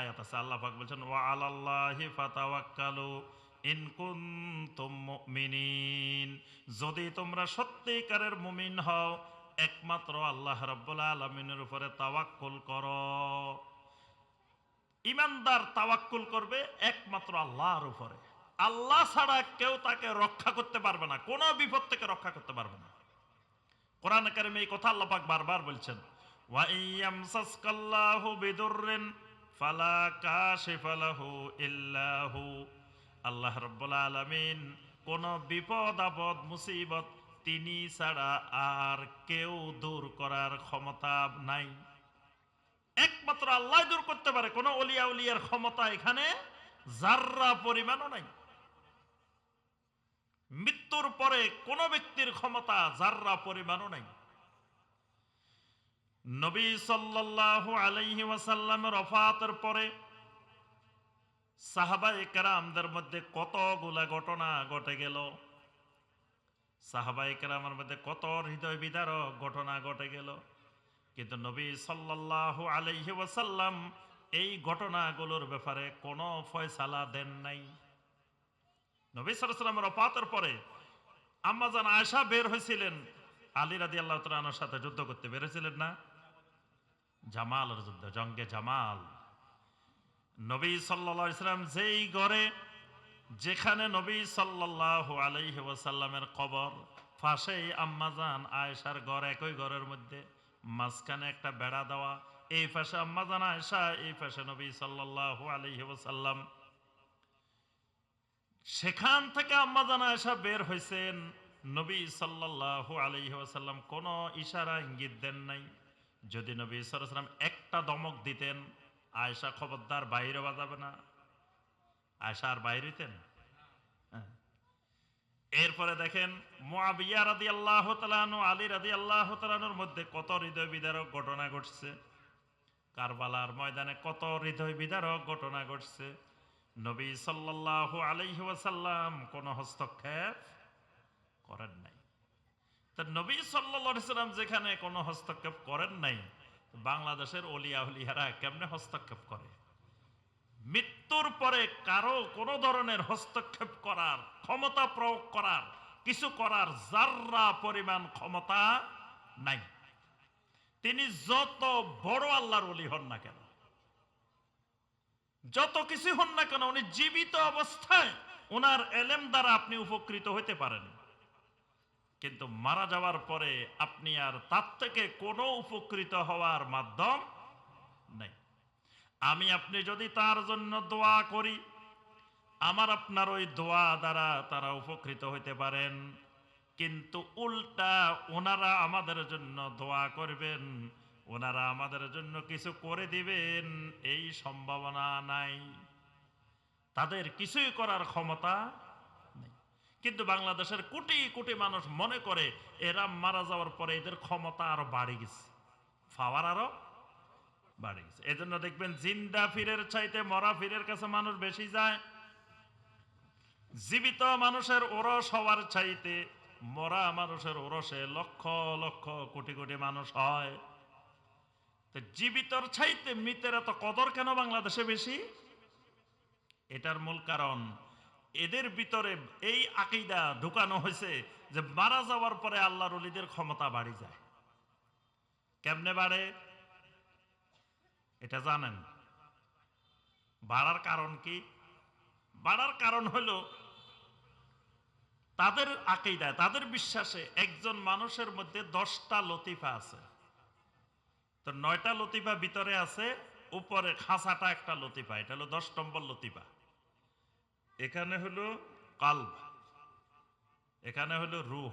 আয়াত আছে, আল্লাহ পাক বলছেন, ওয়া আলাল্লাহি ফাতাওয়াক্কালু মুমিনিন। যদি তোমরা সত্যিকারের মুমিন হও, একমাত্র আল্লাহ রাব্বুল আলামিনের উপরে তাওয়াক্কুল করো। ইমানদার তাওয়াক্কুল করবে একমাত্র আল্লাহর উপরে। আল্লাহ ছাড়া কেউ তাকে রক্ষা করতে পারবে না, কোনো বিপদ থেকে রক্ষা করতে পারবে না। কোরআন কারিমে এই কথা আল্লাহ পাক বারবার বলছেন, ওয়া ইয়ামসাসকাল্লাহু বিদুররিন ফালা কাশিফা লাহু ইল্লা হু আল্লাহ রাব্বুল আলামিন কোন বিপদ, আপদ, মুসিবত তিনি ছাড়া আর কেউ দূর করার ক্ষমতা নাই। একমাত্র আল্লাহ দূর করতে পারে, কোন অলিয়া উলিয়ার ক্ষমতা এখানে জাররা পরিমাণও নাই। মৃত্যুর পরে কোন ব্যক্তির ক্ষমতা জাররা পরিমাণও নাই। নবী সাল্লাল্লাহু আলাইহি ওয়াসাল্লামের অফাতের পরে সাহাবায়ে কেরামদের মধ্যে কতগুলা ঘটনা ঘটে গেল? সাহাবায়ে কেরামের মধ্যে কত হৃদয় বিদারক ঘটনা ঘটে গেল? কিন্তু নবী সাল্লাল্লাহু আলাইহি ওয়াসাল্লাম এই ঘটনাগুলোর ব্যাপারে কোনো ফয়সালা দেন নাই। নবী সাল্লামের অপাতের পরে আম্মাজান আয়সা বের হয়েছিলেন। আলী রাদি আল্লাহ তালানোর সাথে যুদ্ধ করতে বেরোছিলেন না? জামালের যুদ্ধ জঙ্গে জামাল। নবী আলাইহি ইসলাম যেই ঘরে, যেখানে নবী সাল্লাল্লাহু আলাইহি ওয়াসাল্লামের কবর ফাঁসেই আম্মাজান আয়েশার ঘর একই ঘরের মধ্যে, মাঝখানে একটা বেড়া দেওয়া, এই পাশে আম্মাজান আয়েশা, এই পাশে নবী সাল্লাল্লাহু আলাইহি ওয়াসাল্লাম। সেখান থেকে আম্মাজান আয়েশা বের হয়েছেন নবী সাল্লাল্লাহু আলাইহি ওয়াসাল্লাম কোনো ইশারা, ইঙ্গিত দেন নাই। যদি নবী সাল্লাম একটা দমক দিতেন, আয়েশা খবরদার বাইরে বাজাবে না। আয়েশা আর বাইরে হইতেন? হ্যাঁ। এরপরে দেখেন মুআবিয়া রাদি আল্লাহ তালানু আলী রাদি আল্লাহ তালানুর মধ্যে কত হৃদয় বিদারক ঘটনা ঘটছে। কারবালার ময়দানে কত হৃদয় বিদারক ঘটনা ঘটছে। নবী সাল্লাল্লাহু আলাইহি ওয়াসাল্লাম কোনো হস্তক্ষেপ তা নবী সাল্লাম যেখানে কোনো হস্তক্ষেপ করেন নাই বাংলাদেশের অলিয়া উলিয়ারা কেমনে হস্তক্ষেপ করে? মৃত্যুর পরে কারও কোনো ধরনের হস্তক্ষেপ করার, ক্ষমতা প্রয়োগ করার, কিছু করার জাররা পরিমাণ ক্ষমতা নাই। তিনি যত বড় আল্লাহর অলি হন না কেন, যত কিছু হন না কেন, উনি জীবিত অবস্থায় ওনার এলেম দ্বারা আপনি উপকৃত হতে পারেন। কিন্তু মারা যাওয়ার পরে আপনি আর তার থেকে কোনো উপকৃত হওয়ার মাধ্যম নেই। আমি আপনি যদি তার জন্য দোয়া করি, আমার আপনার ওই দোয়া দ্বারা তারা উপকৃত হইতে পারেন। কিন্তু উল্টা ওনারা আমাদের জন্য দোয়া করবেন, ওনারা আমাদের জন্য কিছু করে দিবেন, এই সম্ভাবনা নাই। তাদের কিছুই করার ক্ষমতা কিন্তু বাংলাদেশের কোটি কোটি মানুষ মনে করে এরা মারা যাওয়ার পরে এদের ক্ষমতা আরও বাড়ে গেছে, পাওয়ার আরও বাড়ে গেছে। এজন্য দেখবেন জিন্দা ফিরের চাইতে মরা ফিরের কাছে মানুষ বেশি যায়। জীবিত মানুষের ওরস হওয়ার চাইতে মরা মানুষের ওরসে লক্ষ লক্ষ কোটি কোটি মানুষ হয়। তো জীবিতর চাইতে মৃতের এত কদর কেন বাংলাদেশে বেশি? এটার মূল কারণ এদের ভিতরে এই আকিদা ঢুকানো হয়েছে যে মারা যাওয়ার পরে আল্লাহর অলিদের ক্ষমতা বাড়ি যায়। কেমনে বাড়ে? এটা জানেন। বাড়ার কারণ কি? বাড়ার কারণ হলো তাদের আকিদায়, তাদের বিশ্বাসে একজন মানুষের মধ্যে দশটা লতিফা আছে। তো নয়টা লতিফা ভিতরে আছে, উপরে খাঁচাটা একটা লতিফা, এটা হলো দশ নম্বর লতিফা। এখানে হলো কাল্ব, এখানে হলো রুহ।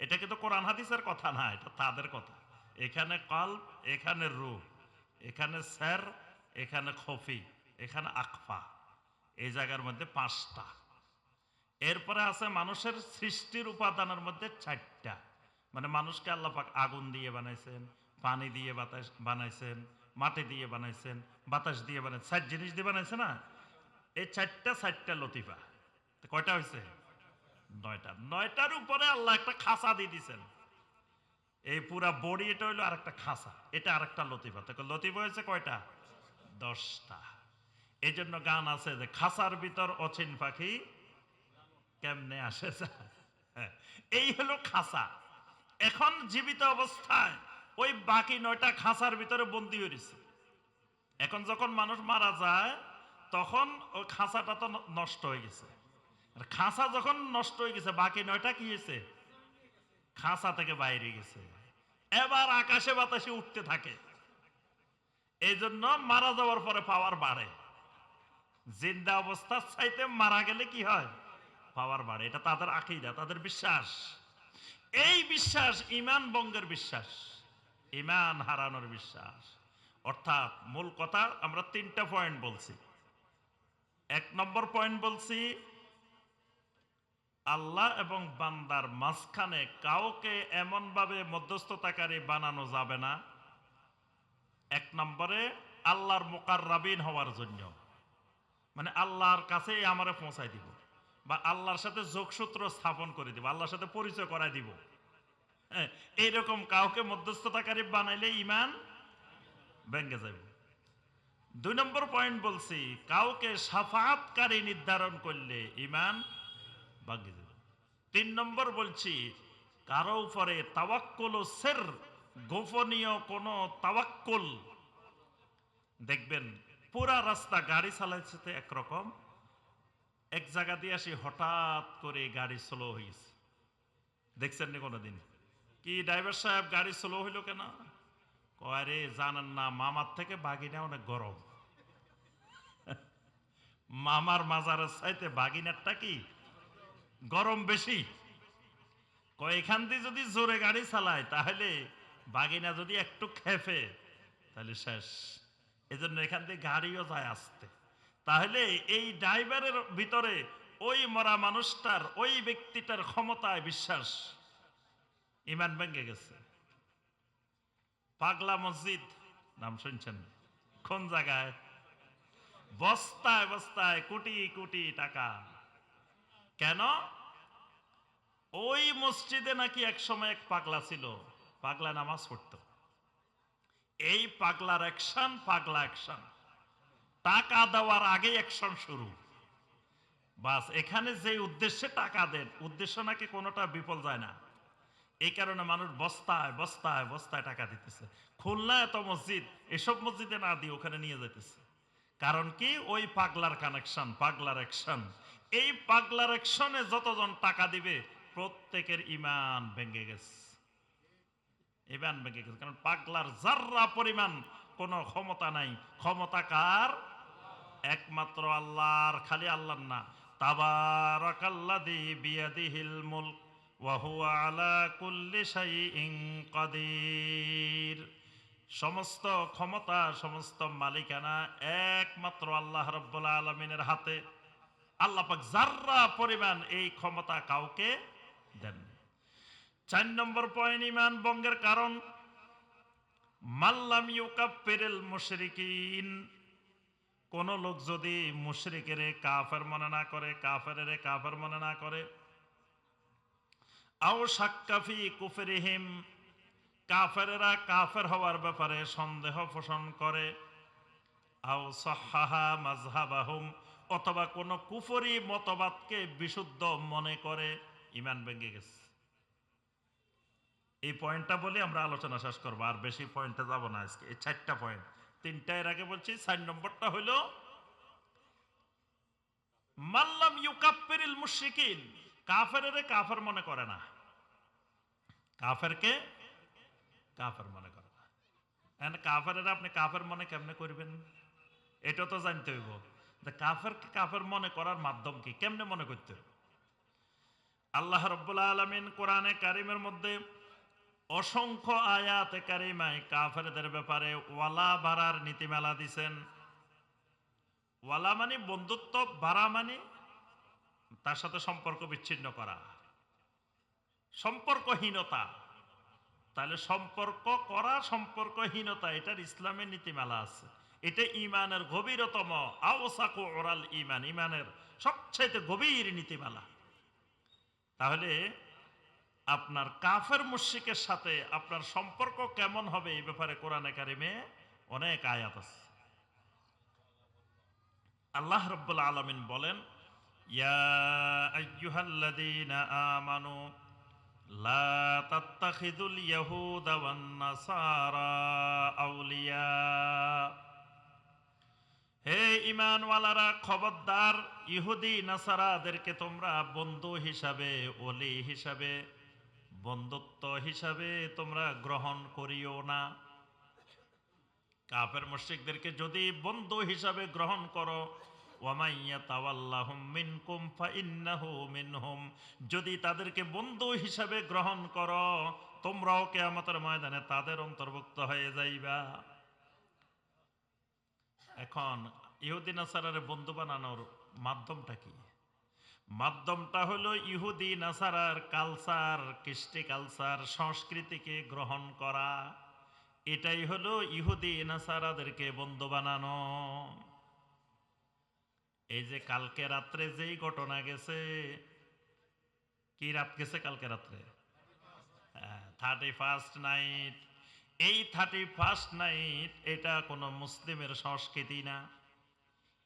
এটা কিন্তু কোরআন হাদিসের কথা না, এটা তাদের কথা। এখানে কাল্ব, এখানে রুহ, এখানে স্যার, এখানে খফি, এখানে আকফা, এই জায়গার মধ্যে পাঁচটা। এরপরে আছে মানুষের সৃষ্টির উপাদানের মধ্যে চারটা। মানে মানুষকে আল্লাহ পাক আগুন দিয়ে বানাইছেন, পানি দিয়ে বাতাস বানাইছেন, মাটি দিয়ে বানাইছেন, বাতাস দিয়ে বানাইছেন, চার জিনিস দিয়ে বানাইছে না? এই চারটা চারটা লতিফা। কয়টা হয়েছে নয়টা। নয়টার উপরে আল্লাহ একটা খাসা দিয়ে দিছেন এই পুরা বডি এটা হইল আরেকটা খাসা এটা আরেকটা লতিফা। তো লতিফা হয়েছে কয়টা? দশটা। এই জন্য গান আছে যে খাসার ভিতর অচিন পাখি কেমনে আসে? হ্যাঁ, এই হলো খাসা এখন জীবিত অবস্থায় ওই বাকি নয়টা খাসার ভিতরে বন্দি হয়েছে এখন যখন মানুষ মারা যায় তখন ওই খাঁচাটা তো নষ্ট হয়ে গেছে। আর খাঁচা যখন নষ্ট হয়ে গেছে, বাকি নয়টা কি হয়েছে? খাঁচা থেকে বাইরে গেছে। এবার আকাশে বাতাসে উঠতে থাকে। এই জন্য মারা যাওয়ার পরে পাওয়ার বাড়ে। জিন্দা অবস্থার চাইতে মারা গেলে কি হয়? পাওয়ার বাড়ে। এটা তাদের আকিদা, তাদের বিশ্বাস। এই বিশ্বাস ইমান বঙ্গের বিশ্বাস। ইমান হারানোর বিশ্বাস। অর্থাৎ মূল কথা আমরা তিনটা পয়েন্ট বলছি। এক নম্বর পয়েন্ট বলছি আল্লাহ এবং বান্দার মাঝখানে কাউকে এমনভাবে মধ্যস্থতাকারী বানানো যাবে না। এক নম্বরে আল্লাহর মোকার রাবিন হওয়ার জন্য। মানে আল্লাহর কাছেই আমারে পৌঁছাই দিব বা আল্লাহর সাথে যোগসূত্র স্থাপন করে দিব আল্লাহর সাথে পরিচয় করাই দিব। হ্যাঁ, এইরকম কাউকে মধ্যস্থতাকারী বানাইলে ইমান ভেঙ্গে যাবে দুই নম্বর পয়েন্ট বলছি, কাউকে সাফাতকারী নির্ধারণ করলে ইমান ভাঙ্গে যাবে। তিন নম্বর বলছি, কারও উপরে তাওয়াক্কুল সের, গোপনীয় কোন তাওয়াক্কুল, দেখবেন পুরা রাস্তা গাড়ি চালাইছে একরকম, এক জায়গা দিয়ে আসি হঠাৎ করে গাড়ি স্লো হয়েছে দেখছেন নি কোনোদিন? কি ড্রাইভার সাহেব গাড়ি স্লো হইল কেন? কয় রে জানেন না, মামার থেকে বাগিনা অনেক গরম। মামার মাজারের চাইতে বাগিনারটা কি? গরম বেশি। কয়, এখান দিয়ে যদি জোরে গাড়ি চালায়, তাহলে বাগিনা যদি একটু খেপে, তাহলে শেষ। এজন্য এখান থেকে গাড়িও যায় আসতে। তাহলে এই ড্রাইভারের ভিতরে ওই মরা মানুষটার, ওই ব্যক্তিটার ক্ষমতায় বিশ্বাস ইমান ভেঙে গেছে। পাগলা মসজিদ। নাম শুনছেন? কোন জায়গায়? বস্তায় বস্তায় কোটি কোটি টাকা। কেন? ওই মসজিদে নাকি এক সময় এক পাগলা ছিল। পাগলা নামাজ পড়তো। এই পাগলার অ্যাকশন পাগলা অ্যাকশন টাকা দেওয়ার আগে অ্যাকশন শুরু। বাস, এখানে যে উদ্দেশ্যে টাকা দেন, উদ্দেশ্য নাকি কোনোটা বিফল যায় না। এই কারণে মানুষ বস্তায় বস্তায় বস্তায় টাকা দিতেছে। খুলনা এত মসজিদ, এসব মসজিদে না দিয়ে ওখানে নিয়ে যেতেছে কারণ কি? ওই পাগলার কানেকশন পাগলার অ্যাকশন এই পাগলার অ্যাকশনে যতজন টাকা দিবে, প্রত্যেকের ইমান ভেঙে গেছে। ইমান ভেঙে গেছে। কারণ পাগলার জাররা পরিমাণ, কোনো ক্ষমতা নাই। ক্ষমতা কার? একমাত্র আল্লাহর খালি আল্লাহর না। তাবারাকাল্লাযী বিয়াদিহিল মুলক। ওয়া আলা কুল্লি শাইইন কাদির। সমস্ত ক্ষমতা, সমস্ত মালিকানা একমাত্র আল্লাহ রাব্বুল আলামিনের হাতে। আল্লাহ পাক জাররা পরিমাণ এই ক্ষমতা কাউকে দেন চার নম্বর পয়েন্ট ইমান বঙ্গের কারণ মাল্লাম ইউকাফিরুল মুশরিকিন। কোন লোক যদি মুশরিকের কাফের মনে না করে কাফের কাফের মনে না করে আও সাক্কাফি কুফরিহিম। কাফেরেরা কাফের হওয়ার ব্যাপারে সন্দেহ পোষণ করে। আও সহাহা মাজহাবাহুম অথবা কোন কুফরি মতবাদকে বিশুদ্ধ মনে করে ইমান ভেঙে গেছে। এই পয়েন্টটা বলে আমরা আলোচনা শেষ করব, আর বেশি পয়েন্টে যাব না আজকে, এই চারটা পয়েন্ট। তিনটা এর আগে বলছি, চার নম্বরটা হইল, মাল্লাম ইউকাপ্পিরিল মুশরিকিন কাফেরেরে কাফের মনে করে না। কাফেরকে কাফের মনে করে না। কাফেরেরা আপনি কাফের মনে কেমনে করবেন? এটা তো জানতে হইব। কাফেরকে কাফের মনে করার মাধ্যম কি? কেমনে মনে করতে? আল্লাহ রব্বুল্লা আলমিন কোরআনে কারিমের মধ্যে অসংখ্য আয়াতে কারিমায় কাফেরদের ব্যাপারে ওয়ালা ভাড়ার নীতিমালা দিছেন। ওয়ালা মানে বন্ধুত্ব ভাড়া মানে তার সাথে সম্পর্ক বিচ্ছিন্ন করা। সম্পর্কহীনতা। তাহলে সম্পর্ক করা, সম্পর্কহীনতা, এটার ইসলামের নীতিমালা আছে। এটা ইমানের গভীরতম, আওসাকু ওরাল ইমান, ইমানের সবচাইতে গভীর নীতিমালা। তাহলে আপনার কাফের মুশিকের সাথে আপনার সম্পর্ক কেমন হবে এই ব্যাপারে কোরআন কারিমে অনেক আয়াত আছে। আল্লাহ রব্বুল আলমিন বলেন ইয়া আইয়ুহাল্লাযীনা আমানু লা তাত্তাখিযুল ইয়াহুদা ওয়ান নাসারা আউলিয়া হে ইমানওয়ালারা, খবরদার ইহুদি নাসারাদেরকে তোমরা বন্ধু হিসাবে, ওলি হিসাবে, বন্ধুত্ব হিসাবে তোমরা গ্রহণ করিও না। কাফের মুশরিকদেরকে যদি বন্ধু হিসাবে গ্রহণ করো যদি তাদেরকে বন্ধু হিসাবে গ্রহণ করো, তোমরাও কিয়ামতের ময়দানে তাদের অন্তর্ভুক্ত হয়ে যাইবা। এখন ইহুদি নাসারারে বন্ধু বানানোর মাধ্যমটা কি? মাধ্যমটা হলো ইহুদি নাসারার কালচার, কৃষ্টি কালচার, সংস্কৃতিকে গ্রহণ করা। এটাই হলো ইহুদি নাসারাদেরকে বন্ধু বানানো। এই যে কালকে রাত্রে যেই ঘটনা গেছে, কি রাত গেছে কালকে রাত্রে? থার্টি ফার্স্ট নাইট এই থার্টি ফার্স্ট নাইট এটা কোনো মুসলিমের সংস্কৃতি না।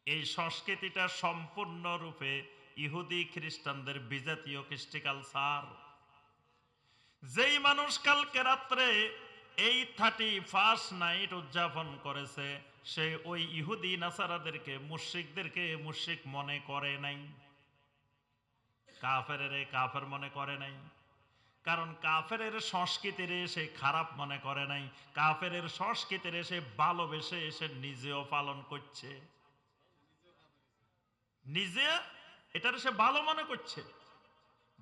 এই সংস্কৃতিটা সম্পূর্ণরূপে ইহুদি খ্রিস্টানদের বিজাতীয় কৃষ্টি কালচার যেই মানুষ কালকে রাত্রে এই থার্টি ফার্স্ট নাইট উদযাপন করেছে। সে ওই ইহুদি নাসারাদেরকে, মুশ্রিকদেরকে মুশ্রিক মনে করে নাই। কাফের কাফের মনে করে নাই। কারণ কাফের সংস্কৃতির সে খারাপ মনে করে নাই। কাফের সংস্কৃতির সে ভালোবেসে সে নিজেও পালন করছে। নিজে, এটার সে ভালো মনে করছে।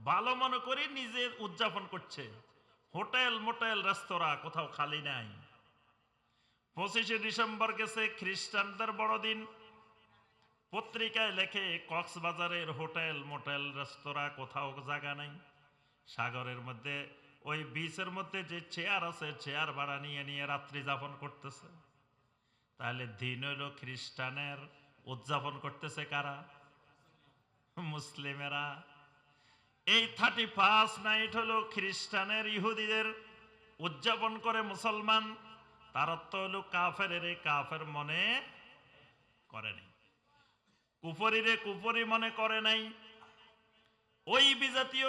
ভালো মনে করে নিজে উদযাপন করছে। হোটেল মোটেল রেস্তোরাঁ কোথাও খালি নাই। পঁচিশে ডিসেম্বর গেছে খ্রিস্টানদের বড়দিন। পত্রিকায় লেখে, কক্সবাজারের হোটেল মোটেল রেস্তোরাঁ কোথাও জায়গা নাই। সাগরের মধ্যে, ওই বিচের মধ্যে যে চেয়ার আছে, চেয়ার ভাড়া নিয়ে নিয়ে রাত্রি যাপন করতেছে। তাহলে দিন হইল খ্রিস্টানের উদযাপন করতেছে কারা? মুসলিমেরা। এই থার্টি ফার্স্ট নাইট হলো খ্রিস্টানের ইহুদিদের উদযাপন করে মুসলমান। তার অর্থ হলো কাফের রে কাফের মনে করে নাই। কুফরিরে কুফরি মনে করে নাই। ওই বিজাতীয়